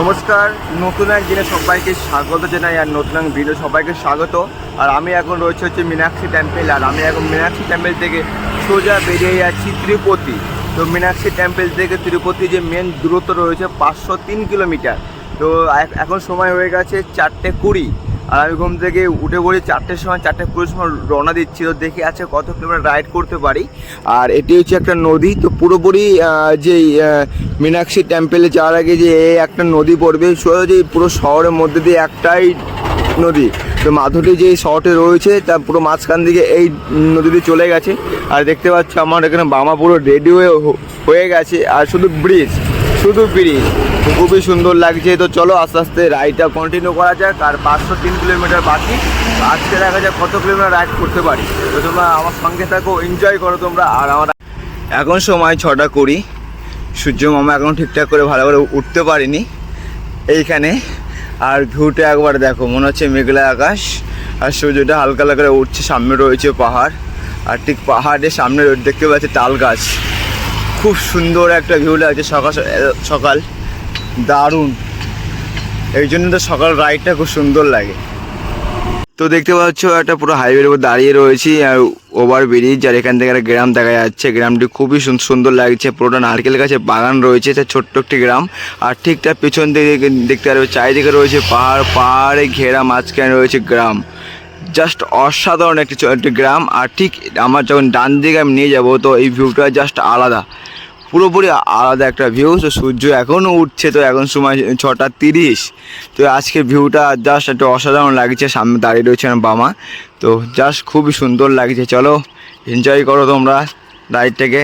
নমস্কার, নতুন এক দিনে সবাইকে স্বাগত জানাই আর নতুন এক ভিডিও সবাইকে স্বাগত। আর আমি এখন রয়েছে হচ্ছে মীনাক্ষী টেম্পেল আর আমি এখন মীনাক্ষী টেম্পেল থেকে সোজা বেরিয়ে যাচ্ছি তিরুপতি। তো মীনাক্ষী টেম্পেল থেকে তিরুপতি যে মেন দূরত্ব রয়েছে পাঁচশো তিন কিলোমিটার তো এখন সময় হয়ে গেছে চারটে কুড়ি। আর আমি ঘুম থেকে উঠে পড়ি চারটের সময় চারটে কুড়ির সময় রওনা দিচ্ছি তো দেখে আছে কত কিলোমিটার রাইড করতে পারি। আর এটি হচ্ছে একটা নদী, তো পুরোপুরি যে মীনাক্ষী টেম্পেলে যাওয়ার আগে যে একটা নদী পড়বে যে পুরো শহরের মধ্যে দিয়ে একটাই নদী। তো মাধুরী যে শহরটি রয়েছে, তা পুরো মাঝখান দিকে এই নদীটি চলে গেছে। আর দেখতে পাচ্ছ আমার এখানে বামা পুরো রেডি হয়ে হয়ে গেছে, আর শুধু ব্রিজ শুধু ব্রিজ খুবই সুন্দর লাগছে। তো চলো আস্তে আস্তে রাইডটা কন্টিনিউ করা যাক। আর পাঁচশো তিন কিলোমিটার বাকি। আজকে দেখা যাক কত কিলোমিটার রাইড করতে পারি। তো তোমরা আমার সঙ্গে থাকো এনজয় করো তোমরা। আর আমার এখন সময় ছটা কুড়ি। সূর্য মামা এখন ঠিকঠাক করে ভালো করে উঠতে পারিনি। এইখানে। আর ভিউটা একবার দেখো, মনে হচ্ছে মেঘলা আকাশ। আর সূর্যটা হালকা হালকা করে উঠছে। সামনে রয়েছে পাহাড়। আর ঠিক পাহাড়ের সামনে দেখতে পাচ্ছি তাল গাছ। খুব সুন্দর একটা ভিউ লাগছে সকাল সকাল। দারুণ। এই জন্য তো সকাল রাইডটা খুব সুন্দর লাগে। তো দেখতে পাচ্ছ, একটা পুরো হাইওয়ের উপর দাঁড়িয়ে রয়েছি, আর ওভার ব্রিজ আর এখান থেকে একটা গ্রাম দেখা যাচ্ছে। গ্রামটি খুবই সুন- সুন্দর লাগছে। পুরোটা নারকেল গাছে বাগান রয়েছে, এটা ছোট্ট একটি গ্রাম। আর ঠিক তার পিছন দিকে দেখতে পারবে চারিদিকে রয়েছে পাহাড়, পাহাড়ে ঘেরা মাঝখানে রয়েছে গ্রাম। জাস্ট অসাধারণ একটি একটি গ্রাম, আর ঠিক আমার যখন ডান দিকে আমি নিয়ে যাব, তো এই ভিউটা জাস্ট আলাদা। পুরোপুরি আলাদা একটা ভিউ তো সূর্য এখনও উঠছে, তো এখন সময় ছটা তিরিশ। তো আজকের ভিউটা জাস্ট একটু অসাধারণ লাগছে, সামনে দাঁড়িয়ে রয়েছে বামা তো জাস্ট খুবই সুন্দর লাগছে, চলো এনজয় করো তোমরা রাইডটাকে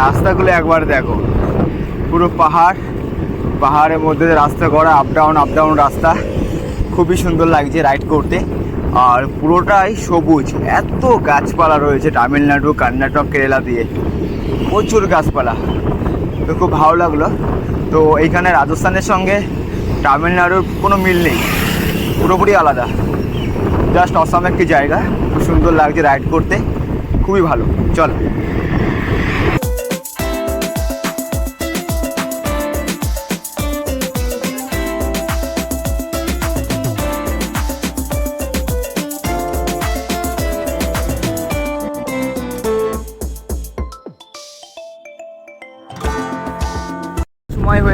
রাস্তাগুলো একবার দেখো। পুরো পাহাড়, পাহাড়ের মধ্যে রাস্তা করা আপ ডাউন আপ ডাউন রাস্তা। খুবই সুন্দর লাগছে রাইড করতে। আর পুরোটাই সবুজ। এত গাছপালা রয়েছে তামিলনাড়ু, কর্ণাটক, কেরালা দিয়ে। প্রচুর গাছপালা। তো খুব ভালো লাগল। তো এইখানে রাজস্থানের সঙ্গে তামিলনাড়ুর কোনো মিল নেই। পুরোপুরি আলাদা। জাস্ট অসাম একটি জায়গা। খুব সুন্দর লাগছে রাইড করতে। খুবই ভালো। চল।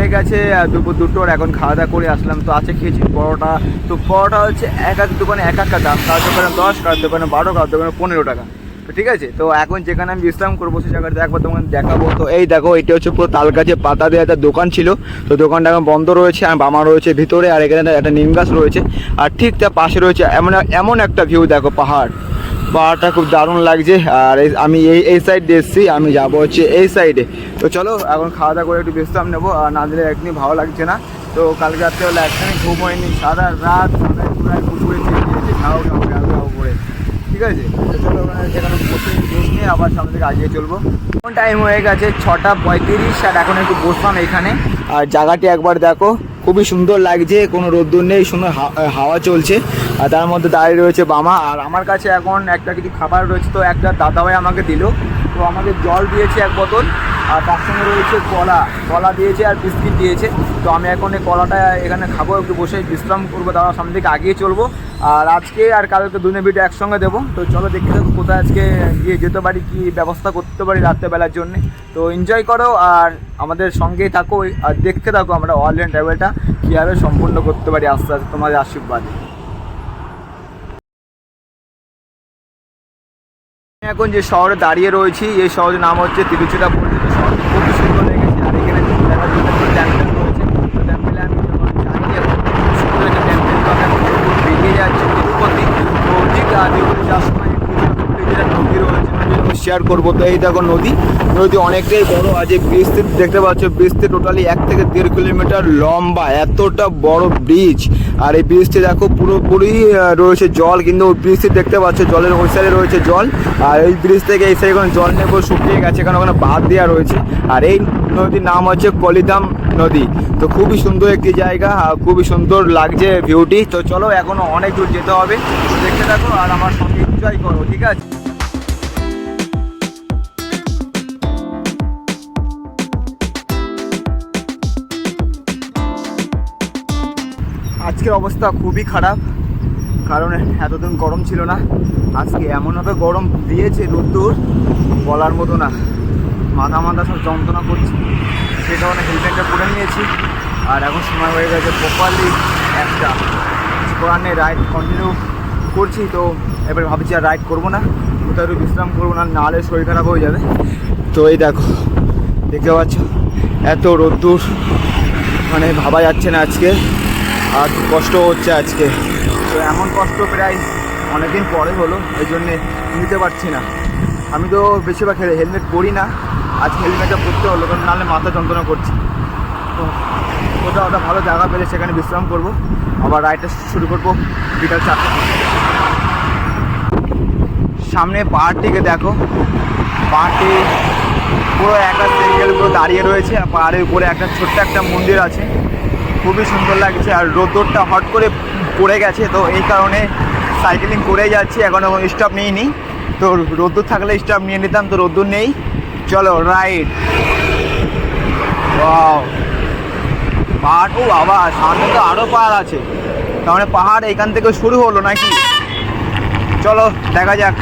হয়ে গেছে দুপুর দুটোর এখন খাওয়া দাওয়া করে আসলাম। তো আছে খেয়েছি পরোটা। তো পরোটা হচ্ছে এক এক দোকানে এক একটা দাম কারোর দোকানে দশ কারোর দোকানে বারো কারোর দোকানে পনেরো টাকা। তো ঠিক আছে, তো এখন যেখানে আমি বিশ্রাম করব সেই জায়গাটা একবার তোমাকে দেখাবো। তো এই দেখো, এটা হচ্ছে পুরো তাল গাছে পাতা দেওয়া একটা দোকান ছিল। তো দোকানটা এখন বন্ধ রয়েছে, আর বামা রয়েছে ভিতরে, আর এখানে একটা নিম গাছ রয়েছে। আর ঠিক তার পাশে রয়েছে এমন এমন একটা ভিউ দেখো পাহাড়। পাহাড়টা খুব দারুণ লাগছে। আর আমি এই এই সাইড দিয়ে এসেছি, আমি যাব হচ্ছে এই সাইডে তো চলো, এখন খাওয়া দাওয়া করে একটু বিশ্রাম নেব। আর না দিলে একদিনই ভালো লাগছে না। তো কালকে রাত্রে হলো একদিনই ঘুম হয়নি। সারা রাত করে ঠিক আছে? তো চলো নিয়ে আবার সামনে থেকে আগিয়ে চলবো। এখন টাইম হয়ে গেছে ছটা পঁয়ত্রিশ, আর এখন একটু বসলাম এখানে। আর জায়গাটি একবার দেখো, খুবই সুন্দর লাগছে, কোনো রোদ্দুর নেই, সুন্দর হাওয়া চলছে। আর তার মধ্যে দাঁড়িয়ে রয়েছে বামা আর আমার কাছে এখন একটা কিছু খাবার রয়েছে, তো একটা দাদাভাই আমাকে দিল। তো আমাকে জল দিয়েছে এক বোতল। আর তার সঙ্গে রয়েছে কলা। কলা দিয়েছে আর বিস্কিট দিয়েছে। তো আমি এখন এই কলাটা এখানে খাব, একটু বসে বিশ্রাম করব তারা সামনে থেকে আগিয়ে চলবো। আর আজকে আর কালকে দুনে ভিডিও একসঙ্গে দেবো। তো চলো দেখতে থাকো কোথায় আজকে গিয়ে যেতে পারি, কি ব্যবস্থা করতে পারি রাত্রেবেলার জন্য। তো এনজয় করো আর আমাদের সঙ্গেই থাকো। আর দেখতে থাকো আমরা ইন্ডিয়ান ট্রাভেলটা কীভাবে সম্পূর্ণ করতে পারি আস্তে আস্তে তোমাদের আশীর্বাদে। এখন যে শহরে দাঁড়িয়ে রয়েছি, এই শহরের নাম হচ্ছে তিরুচিরাপল্লী তো শহরটি খুবই সুন্দর লেগেছে আর এখানে দেখা যাচ্ছে টেম্পেল রয়েছে তো টেম্পেলে আমি যখন যাই এখন খুব সুন্দর একটা টেম্পেল তো আমি এখন পুরোপুরি বেরিয়ে যাচ্ছি তিরুপতি তো ঠিক তিরুপতি যাওয়ার সময় তিরুচিরাপল্লী যে নদী রয়েছে নদী শেয়ার করব। তো এই দেখো নদী। নদী অনেকটাই বড়। এই ব্রিজটি দেখতে পাচ্ছ ব্রিজটি টোটালি এক থেকে দেড় কিলোমিটার লম্বা। এতটা বড় ব্রিজ আর এই ব্রিজটি দেখো পুরোপুরি রয়েছে জল, কিন্তু ওই ব্রিজটি দেখতে পাচ্ছ, জলের ওই সাইডে রয়েছে জল। আর এই ব্রিজ থেকে এই সাইডে কোনো জল পুরো শুকিয়ে গেছে, কারণ ওখানে বাদ দেওয়া রয়েছে। আর এই নদীর নাম হচ্ছে কলিদাম নদী। তো খুবই সুন্দর একটি জায়গা খুবই সুন্দর লাগছে ভিউটি তো চলো এখনও অনেক দূর যেতে হবে। দেখতে থাকো আর আমার সঙ্গে এনজয় করো, ঠিক আছে? আজকের অবস্থা খুবই খারাপ, কারণ এতদিন গরম ছিল না। আজকে এমনভাবে গরম দিয়েছে রোদ্দুর, বলার মতো না। মাথা মাথা সব যন্ত্রণা করছে। সে কারণে হেলমেটটা পরে নিয়েছি। আর এখন সময় হয়ে গেছে প্রপারলি একটা নেই রাইড কন্টিনিউ করছি। তো এবার ভাবছি আর রাইড করব না। কোথাও একটু বিশ্রাম করব, না নাহলে শরীর খারাপ হয়ে যাবে। তো এই দেখো, দেখতে পাচ্ছ, এত রোদ্দুর। মানে ভাবা যাচ্ছে না আজকে। আর কষ্ট হচ্ছে আজকে। তো এমন কষ্ট প্রায় অনেকদিন পরে হলো, এই জন্যে নিতে পারছি না। আমি তো বেশিরভাগ হেলমেট পরি না, আজ হেলমেটটা পরতে হলো, কারণ নাহলে মাথা যন্ত্রণা করছে। তো কোথাও একটা ভালো জায়গা পেলে সেখানে বিশ্রাম করব। আবার রাইডটা শুরু করব বিকাল চারটে সামনে পাহাড়টিকে দেখো। পাহাড়টি পুরো একটা সিঙ্গেল পুরো দাঁড়িয়ে রয়েছে, আর পাহাড়ের উপরে একটা ছোট্ট একটা মন্দির আছে। খুবই সুন্দর লাগছে আর রোদ্দুরটা হট করে পড়ে গেছে, তো এই কারণে সাইকেলিং করেই যাচ্ছি, এখনও স্টপ নিইনি। তো রোদ্দুর থাকলে স্টপ নিয়ে নিতাম, তো রোদ্দুর নেই। চলো রাইড পাহাড়, ও বাবা, সামনে তো আরও পাহাড় আছে। তার মানে পাহাড় এখান থেকে শুরু হলো নাকি? চলো, দেখা যাক।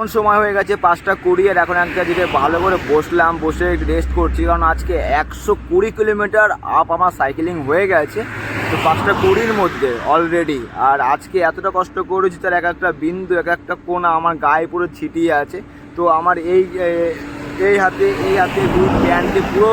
এখন সময় হয়ে গেছে পাঁচটা কুড়ি, আর এখন একটা দিকে ভালো করে বসলাম, বসে রেস্ট করছি, কারণ আজকে একশো কুড়ি কিলোমিটার আপ আমার সাইকেলিং হয়ে গেছে। তো পাঁচটা কুড়ির মধ্যে অলরেডি আর আজকে এতটা কষ্ট করেছি, তার এক একটা বিন্দু, এক একটা কোনা আমার গায়ে পুরো ছিটিয়ে আছে। তো আমার এই এই হাতে এই হাতে দুই প্যান্টে পুরো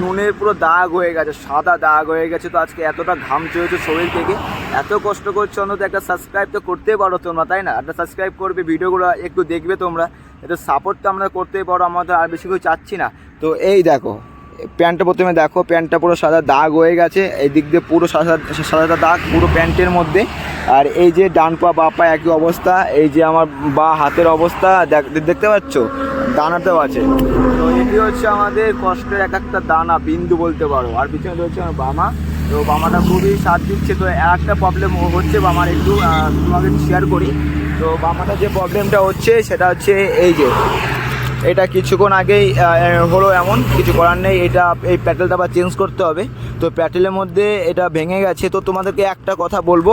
নুনের পুরো দাগ হয়ে গেছে, সাদা দাগ হয়ে গেছে। তো আজকে এতটা ঘাম চলেছে শরীর থেকে। এত কষ্ট করছ অন্তত একটা সাবস্ক্রাইব তো করতেই পারো তোমরা, তাই না? একটা সাবস্ক্রাইব করবে, ভিডিওগুলো একটু দেখবে তোমরা। একটু সাপোর্ট তো আমরা করতেই পারো আমাদের আর বেশি কিছু চাচ্ছি না। তো এই দেখো, প্যান্টটা প্রথমে দেখো, প্যান্টটা পুরো সাদা দাগ হয়ে গেছে, এই দিক দিয়ে পুরো সাদা সাদা দাগ, পুরো প্যান্টের মধ্যে। আর এই যে ডান পা, বা পা একই অবস্থা, এই যে আমার বা হাতের অবস্থা, দেখ- দেখতে পাচ্ছ? দানাতেও আছে। তো এটি হচ্ছে আমাদের কষ্টের এক একটা দানা, বিন্দু বলতে পারো। আর পিছনে রয়েছে আমার বামা তো বামাটা খুবই সাথ দিচ্ছে। তো একটা প্রবলেম হচ্ছে বামার একটু তোমাকে শেয়ার করি। তো বামাটা যে প্রবলেমটা হচ্ছে, সেটা হচ্ছে এই যে, এটা কিছুক্ষণ আগেই হলো এমন, কিছু করার নেই, এটা এই প্যাটেলটা আবার চেঞ্জ করতে হবে। তো প্যাটেলের মধ্যে এটা ভেঙে গেছে, তো তোমাদেরকে একটা কথা বলব।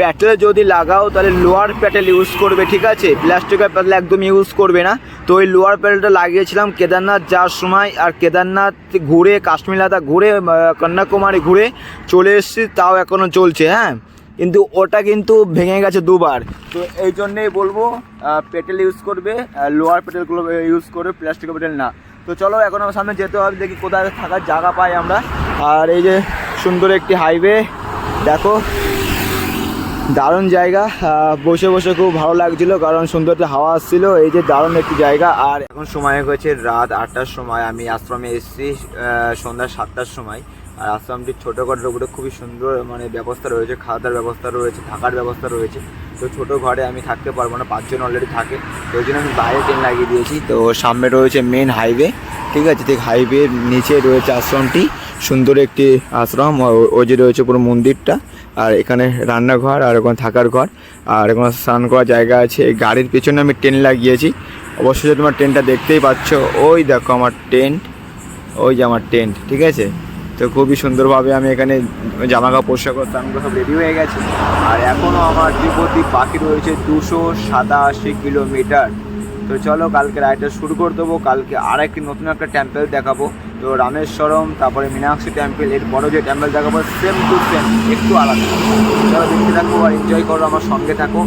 প্যাটেল যদি লাগাও, তাহলে লোয়ার প্যাটেল ইউজ করবে, ঠিক আছে? প্লাস্টিকের প্যাটেল একদম ইউজ করবে না। তো ওই লোয়ার প্যাটেলটা লাগিয়েছিলাম কেদারনাথ যাওয়ার সময়, আর কেদারনাথ ঘুরে, কাশ্মীর লাদা ঘুরে কন্যাকুমারী ঘুরে চলে এসেছি, তাও এখনও চলছে হ্যাঁ? কিন্তু ওটা কিন্তু ভেঙে গেছে দুবার। তো এই জন্যেই বলব পেটেল ইউজ করবে লোয়ার পেটেলগুলো ইউজ করবে, প্লাস্টিকের পেটেল না। তো চলো, এখন আমার সামনে যেতে হবে, দেখি কোথায় থাকার জায়গা পাই আমরা। আর এই যে সুন্দর একটি হাইওয়ে দেখো। দারুণ জায়গা বসে বসে খুব ভালো লাগছিল কারণ সুন্দর একটা হাওয়া আসছিল। এই যে দারুণ একটি জায়গা। আর এখন সময় হয়ে গেছে রাত আটটার সময়। আমি আশ্রমে এসেছি সন্ধ্যা সাতটার সময়। আর আশ্রমটির ছোটোখাটোর উপরে খুবই সুন্দর মানে ব্যবস্থা রয়েছে খাওয়া দাওয়ার ব্যবস্থা রয়েছে, থাকার ব্যবস্থা রয়েছে। তো ছোটো ঘরে আমি থাকতে পারব না, পাঁচজন অলরেডি থাকে। তো ওই জন্য আমি বাইরে ট্রেন লাগিয়ে দিয়েছি। তো সামনে রয়েছে মেন হাইওয়ে ঠিক আছে? ঠিক হাইওয়ের নিচে রয়েছে আশ্রমটি। সুন্দর একটি আশ্রম ওই যে রয়েছে পুরো মন্দিরটা, আর এখানে রান্নাঘর, আর ওখানে থাকার ঘর, আর এখানে স্নান করার জায়গা আছে। গাড়ির পেছনে আমি টেন্ট লাগিয়েছি। অবশ্যই তোমার টেন্টটা দেখতেই পাচ্ছ, ওই দেখো আমার টেন্ট ওই যে আমার টেন্ট ঠিক আছে? তো খুবই সুন্দরভাবে আমি এখানে জামা কাপড় পোশাক স্নানগুলো সব রেডি হয়ে গেছে। আর এখনও আমার ত্রিপতি পাখি রয়েছে দুশো সাতাশি কিলোমিটার। তো চলো, কালকে রাইডটা শুরু করে দেবো। কালকে আর একটি নতুন একটা টেম্পেল দেখাবো। তো রামেশ্বরম, তারপরে মীনাক্ষী টেম্পল এর বড় যে টেম্পল দেখাবো সেম টু সেম একটু আলাদা। চলো, দেখতে থাকো আর এনজয় করো, আমার সঙ্গে থাকো।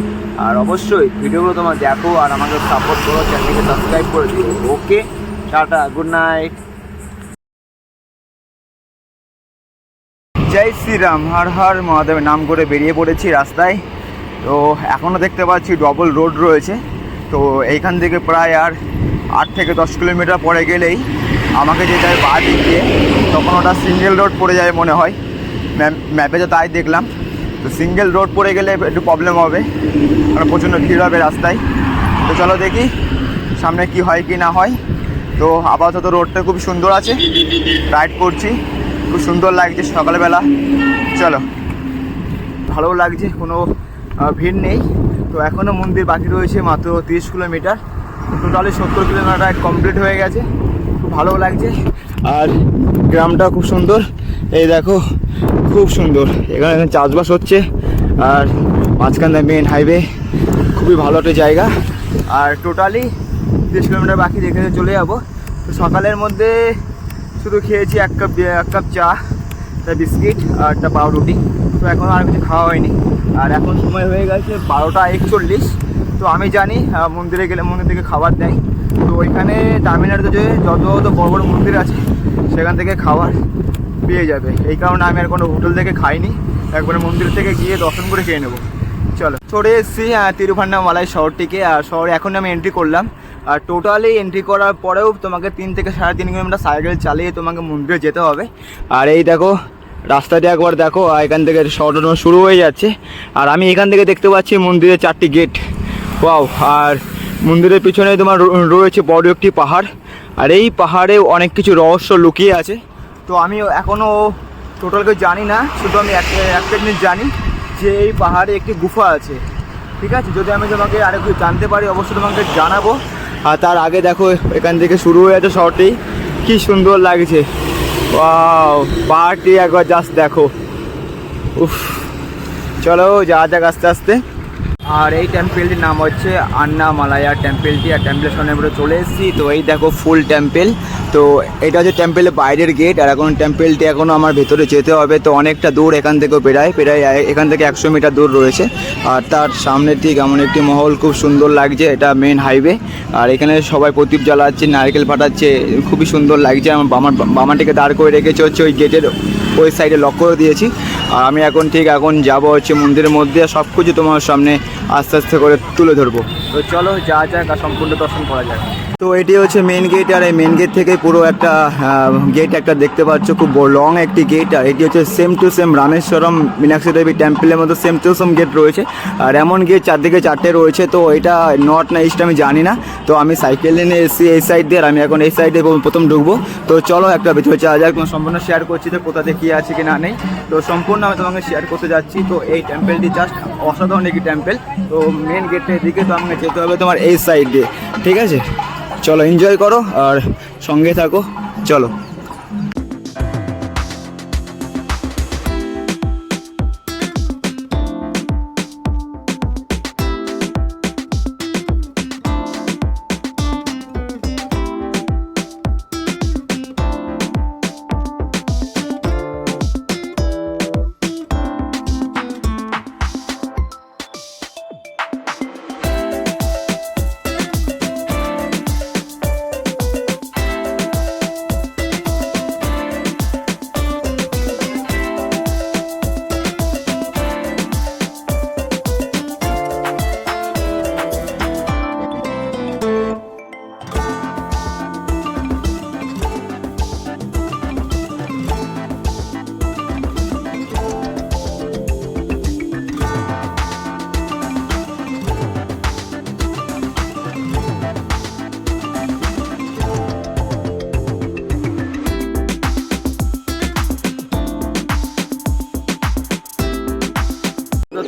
আর অবশ্যই ভিডিওগুলো তোমার দেখো আর আমাকে সাপোর্ট করো চ্যানেলটিকে সাবস্ক্রাইব করে দিও। ওকে, টাটা গুড নাইট জয় শ্রীরাম হর হর মহাদেবের নাম করে বেরিয়ে পড়েছি রাস্তায়। তো এখনও দেখতে পাচ্ছি ডবল রোড রয়েছে। তো এইখান থেকে প্রায় আর আট থেকে দশ কিলোমিটার পরে গেলেই আমাকে যেতে হয় বা দিক তখন ওটা সিঙ্গেল রোড পড়ে যায় মনে হয়। ম্যাপ- ম্যাপে তো তাই দেখলাম। তো সিঙ্গেল রোড পড়ে গেলে একটু প্রবলেম হবে। কারণ প্রচণ্ড ভিড় হবে রাস্তায়। তো চলো দেখি সামনে কি হয় কি না হয়। তো আপাতত রোডটা খুব সুন্দর আছে। রাইড করছি। খুব সুন্দর লাগছে সকালবেলা। চলো। ভালো লাগছে, কোনো ভিড় নেই। তো এখনও মন্দির বাকি রয়েছে মাত্র তিরিশ কিলোমিটার। টোটালি সত্তর কিলোমিটার কমপ্লিট হয়ে গেছে। খুব ভালো লাগছে। আর গ্রামটা খুব সুন্দর। এই দেখো, খুব সুন্দর। এখানে এখানে চাষবাস হচ্ছে। আর মাঝখান মেন হাইওয়ে খুবই ভালো একটা জায়গা। আর টোটালি তিরিশ কিলোমিটার বাকি দেখে চলে যাব। তো সকালের মধ্যে শুধু খেয়েছি এক কাপ এক কাপ চা, একটা বিস্কিট আর একটা পাউরুটি। তো এখন আর কিছু খাওয়া হয়নি। আর এখন সময় হয়ে গেছে বারোটা একচল্লিশ। তো আমি জানি মন্দিরে গেলে মন্দির থেকে খাবার দেয়। তো ওইখানে তামিলনাড়ুতে যে যত যত বড় বড় মন্দির আছে, সেখান থেকে খাবার পেয়ে যাবে। এই কারণে আমি আর কোনো হোটেল থেকে খাইনি। একবারে মন্দির থেকে গিয়ে দর্শন করে খেয়ে নেব। চলো। চলে এসেছি তিরুভান্নামালাই শহরটিকে। আর শহরে এখন আমি এন্ট্রি করলাম। আর টোটালি এন্ট্রি করার পরেও তোমাকে তিন থেকে সাড়ে তিন কিলোমিটার সাইকেল চালিয়ে তোমাকে মন্দিরে যেতে হবে। আর এই দেখো রাস্তাটা একবার দেখো এখান থেকে শহরটা শুরু হয়ে যাচ্ছে। আর আমি এখান থেকে দেখতে পাচ্ছি মন্দিরের চারটি গেট। ওয়াও, আর মন্দিরের পিছনে তোমার রয়েছে বড় একটি পাহাড়। আর এই পাহাড়ে অনেক কিছু রহস্য লুকিয়ে আছে। তো আমি এখনও টোটাল কিছু জানি না, শুধু আমি একটা জিনিস জানি যে এই পাহাড়ে একটি গুফা আছে। ঠিক আছে? যদি আমি তোমাকে আরেকটু জানতে পারি, অবশ্যই তোমাকে জানাব। আর তার আগে দেখো, এখান থেকে শুরু হয়ে আছে শহরটি। কী সুন্দর লাগছে। ওয়াও পাহাড়টি একবার জাস্ট দেখো। উফ চলো যা যাক আস্তে আস্তে। আর এই টেম্পেলটির নাম হচ্ছে আন্না মালায়া টেম্পেলটি আর টেম্পেলের সামনে আমরা চলে এসেছি। তো এই দেখো ফুল টেম্পেল তো এটা হচ্ছে টেম্পেলের বাইরের গেট আর এখন টেম্পেলটি এখনও আমার ভেতরে যেতে হবে। তো অনেকটা দূর এখান থেকেও প্রায় প্রায় এখান থেকে একশো মিটার দূর রয়েছে। আর তার সামনে ঠিক এমন একটি মহল খুব সুন্দর লাগছে। এটা মেন হাইওয়ে আর এখানে সবাই প্রদীপ জ্বালাচ্ছে, নারকেল ফাটাচ্ছে। খুবই সুন্দর লাগছে। আমার বামার, বামাটিকে দাঁড় করে রেখেছে হচ্ছে ওই গেটের ওই সাইডে লক করে দিয়েছি। আর আমি এখন ঠিক এখন যাব হচ্ছে মন্দিরের মধ্যে। সব কিছু তোমার সামনে আস্তে আস্তে করে তুলে ধরবো। তো চলো যা যাক আর সম্পূর্ণ দর্শন করা যাক। তো এটি হচ্ছে মেন গেট আর এই মেন গেট থেকে পুরো একটা গেট একটা দেখতে পাচ্ছ খুব লং একটি গেট আর এটি হচ্ছে same to same Rameswaram Meenakshi Devi টেম্পলের মতো সেম টু সেম গেট রয়েছে। আর এমন গেট চারদিকে চারটে রয়েছে তো এটা নর্থ না ইস্ট আমি জানি না। তো আমি সাইকেল নিয়ে এসেছি এই সাইড দিয়ে আর আমি এখন এই সাইডে প্রথম ঢুকবো। তো চলো একটা ভিতরে যাওয়া যাক তোমার সম্পূর্ণ শেয়ার করছি তো কোথাতে কী আছে কি না নেই। তো সম্পূর্ণ আমি তোমাকে শেয়ার করতে যাচ্ছি তো এই টেম্পেলটি জাস্ট অসাধারণ একটি টেম্পেল তো মেন গেটের দিকে তো আমাকে যেতে হবে তোমার এই সাইড দিয়ে, ঠিক আছে? চলো এনজয় করো আর সঙ্গে থাকো, চলো।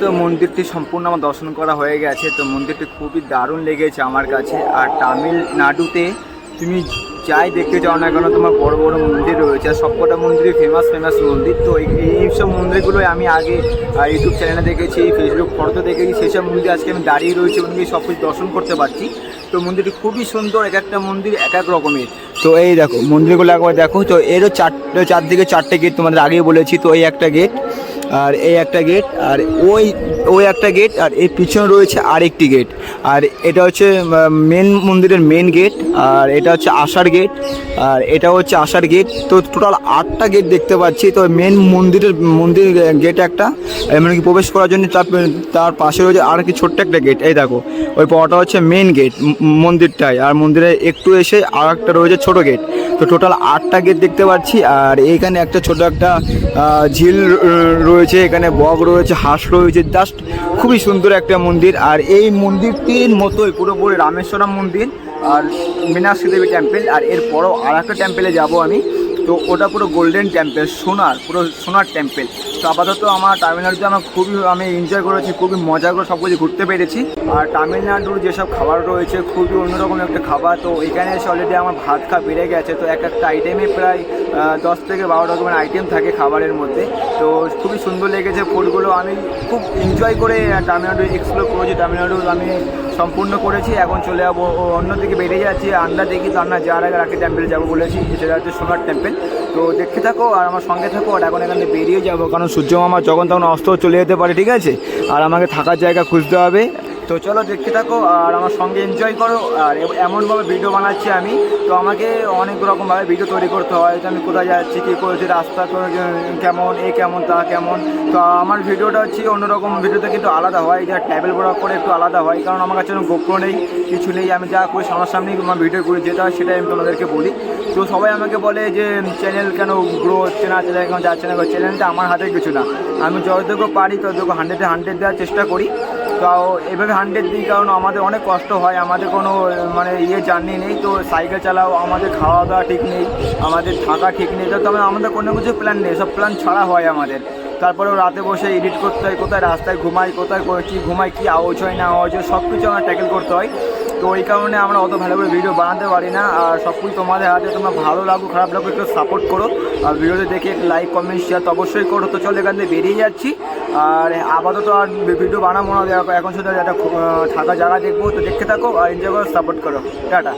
তো মন্দিরটি সম্পূর্ণ আমার দর্শন করা হয়ে গেছে, তো মন্দিরটি খুবই দারুণ লেগেছে আমার কাছে। আর তামিলনাড়ুতে তুমি যাই দেখতে চাও না কেন, তোমার বড় বড় মন্দির রয়েছে, আর সবকটা মন্দিরই ফেমাস ফেমাস মন্দির। তো এই সব মন্দিরগুলোই আমি আগে ইউটিউব চ্যানেলে দেখেছি ফেসবুক ফটোতে দেখেছি, সেই সব মন্দির আজকে আমি দাঁড়িয়ে রয়েছে মন্দির সব কিছু দর্শন করতে পারছি। তো মন্দিরটি খুবই সুন্দর, এক একটা মন্দির এক এক রকমের। তো এই দেখো, মন্দিরগুলো একবার দেখো, তো এরও চারটে চারদিকে চারটে গেট তোমাদের আগেই বলেছি, তো এই একটা গেট আর এই একটা গেট আর ওই ওই একটা গেট আর এর পিছনে রয়েছে আরেকটি গেট আর এটা হচ্ছে মেন মন্দিরের মেন গেট আর এটা হচ্ছে আশার গেট আর এটা হচ্ছে আশার গেট তো টোটাল আটটা গেট দেখতে পাচ্ছি। তো মেন মন্দিরের, মন্দির গেট একটা, এমনকি প্রবেশ করার জন্য তার তার পাশে রয়েছে আর কি ছোট্ট একটা গেট এই দেখো, ওই পাওয়াটা হচ্ছে মেন গেট মন্দিরটাই। আর মন্দিরে একটু এসে আর একটা রয়েছে ছোট গেট তো টোটাল আটটা গেট দেখতে পাচ্ছি, আর এইখানে একটা ছোট একটা ঝিল রয়েছে, এখানে বগ রয়েছে, হাঁস রয়েছে জাস্ট খুবই সুন্দর একটা মন্দির, আর এই মন্দিরটির মতোই পুরোপুরি রামেশ্বরম মন্দির, আর মীনাক্ষী দেবী টেম্পেল আর এরপরও আর একটা টেম্পেলে যাব আমি। তো ওটা পুরো গোল্ডেন টেম্পেল সোনার, পুরো সোনার টেম্পেল তো আপাতত আমার তামিলনাড়ুতে আমার খুবই আমি এনজয় করেছি, খুবই মজা করে সব কিছু ঘুরতে পেরেছি। আর তামিলনাড়ুর যেসব খাবার রয়েছে, খুবই অন্যরকম একটা খাবার। তো এখানে এসে অলরেডি আমার ভাত খা বেড়ে গেছে। তো এক একটা আইটেমে প্রায় দশ থেকে বারো রকমের আইটেম থাকে খাবারের মধ্যে। তো খুবই সুন্দর লেগেছে ফুডগুলো আমি খুব এনজয় করে তামিলনাড়ু এক্সপ্লোর করেছি। তামিলনাড়ু আমি সম্পূর্ণ করেছি, এখন চলে যাব, ও- অন্যদিকে বেরিয়ে যাচ্ছি আন্ডা দেখি তো আমরা যাওয়ার আগে রাখি টেম্পেল যাব বলেছি সেটা হচ্ছে সোনার টেম্পেল তো দেখতে থাকো আর আমার সঙ্গে থাকো, আর এখন এখান থেকে বেরিয়ে যাব, কারণ সূর্য মামা যখন তখন অস্ত চলে যেতে পারে, ঠিক আছে? আর আমাকে থাকার জায়গা খুঁজতে হবে তো চলো দেখতে থাকো আর আমার সঙ্গে এনজয় করো। আর এমনভাবে ভিডিও বানাচ্ছি আমি। তো আমাকে অনেক রকমভাবে ভিডিও তৈরি করতে হয়। যে আমি কোথায় যাচ্ছি, কী করেছি, রাস্তা কেমন, এ কেমন, তা কেমন। তো আমার ভিডিওটা হচ্ছে অন্যরকম ভিডিওতে কিন্তু আলাদা হয়। যা ট্যাবেল ব্লগ করে একটু আলাদা হয়। কারণ আমার কাছে কোনো গোপ্র নেই, কিছু নেই। আমি যা করি সামনাসামনি আমার ভিডিও করি। যেটা হয় সেটাই আমি তোমাদেরকে বলি। তো সবাই আমাকে বলে যে চ্যানেল কেন গ্রো হচ্ছে না চ্যানেল কেন যাচ্ছে না চ্যানেলটা আমার হাতে কিছু না। আমি যতটুকু পারি, ততটুকু হান্ড্রেডে হান্ড্রেড দেওয়ার চেষ্টা করি। তাও এভাবে হান্ড্রেড দিই, কারণ আমাদের অনেক কষ্ট হয়, আমাদের কোনো মানে ইয়ে জার্নি নেই, তো সাইকেল চালাও, আমাদের খাওয়া দাওয়া ঠিক নেই, আমাদের থাকা ঠিক নেই, তো তবে আমাদের কোনো কিছু প্ল্যান নেই, সব প্ল্যান ছাড়া হয় আমাদের। তারপরেও রাতে বসে এডিট করতে হয়, কোথায় রাস্তায় ঘুমাই, কোথায় কী ঘুমাই, কী আওয়াজ হয়, না আওয়াজ হয় সব কিছু আমরা ট্যাকেল করতে হয়। তো ওই কারণে আমরা অত ভালো করে ভিডিও বানাতে পারি না, আর সব কিছু তোমাদের হাতে, তোমরা ভালো লাগুক, খারাপ লাগুক, একটু সাপোর্ট করো। আর ভিডিওতে দেখে লাইক কমেন্ট শেয়ার তো অবশ্যই করো। তো চলো এখান থেকে বেরিয়ে যাচ্ছি। আর আপাতত আর ভিডিও বানাবো না এখন শুধু একটা থাকা জায়গা দেখব, তো দেখতে থাকো আর এনজয় করো সাপোর্ট করো। টাটা।